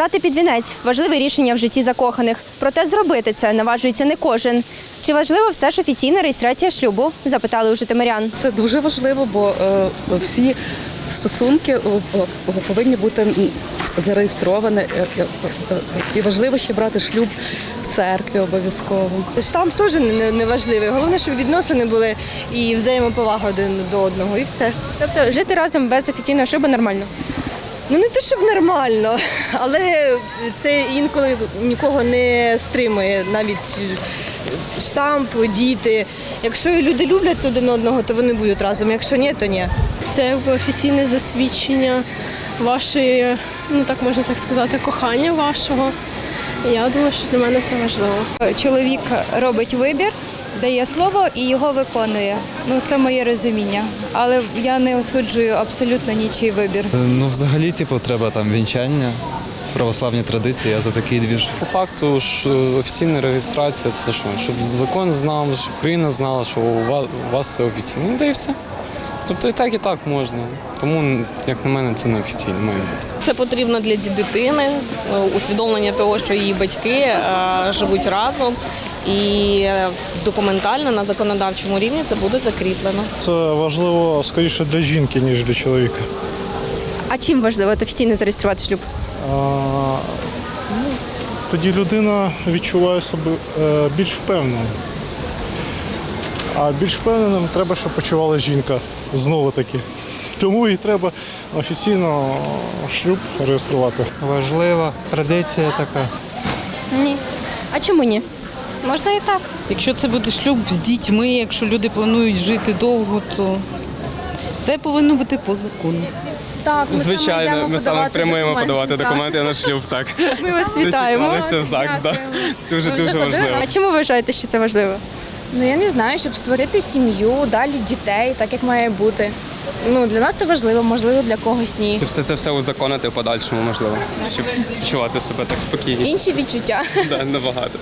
Стати під вінець важливе рішення в житті закоханих. Проте зробити це наважується не кожен. Чи важливо все ж офіційна реєстрація шлюбу? Запитали у житомирян. Це дуже важливо, бо е, всі стосунки повинні бути зареєстровані. Е, е, І важливо ще брати шлюб в церкві обов'язково. Штамп теж не важливий. Головне, щоб відносини були і взаємоповага один до одного, і все. Тобто жити разом без офіційного шлюбу нормально. Ну не те, щоб нормально, але це інколи нікого не стримує, навіть штамп, діти. Якщо люди люблять один одного, то вони будуть разом. Якщо ні, то ні. Це офіційне засвідчення вашої, ну так можна так сказати, кохання вашого. Я думаю, що для мене це важливо. Чоловік робить вибір, дає слово і його виконує. Ну це моє розуміння. Але я не осуджую абсолютно нічий вибір. Ну, взагалі, типу, треба там вінчання, православні традиції, я за такий двіж. По факту ж е, офіційна реєстрація це що? Щоб закон знав, щоб Україна знала, що у вас, у вас це офіційно. Ну, да і все. Тобто і так, і так можна. Тому, як на мене, це не офіційно має бути. Це потрібно для дитини, е, усвідомлення того, що її батьки е, живуть разом, і документально на законодавчому рівні це буде закріплено. Це важливо скоріше для жінки, ніж для чоловіка. А чим важливо офіційно зареєструвати шлюб? А, ну, тоді людина відчуває себе е, більш впевненою. А більш впевненим треба, щоб почувала жінка знову таки. Тому і треба офіційно шлюб реєструвати. Важлива традиція така. Ні. А чому ні? Можна і так. Якщо це буде шлюб з дітьми, якщо люди планують жити довго, то це повинно бути по закону. Так, ми Звичайно, ми саме прямуємо подавати документи на шлюб. Так Ми вас вітаємо. в ЗАГС, да. дуже дуже важливо. А чому ви вважаєте, що це важливо? Ну я не знаю, щоб створити сім'ю, далі дітей, так як має бути. Ну для нас це важливо, можливо, для когось ні. Все це все узаконити в подальшому, можливо, щоб відчувати себе так спокійно. Інші відчуття. Да, набагато.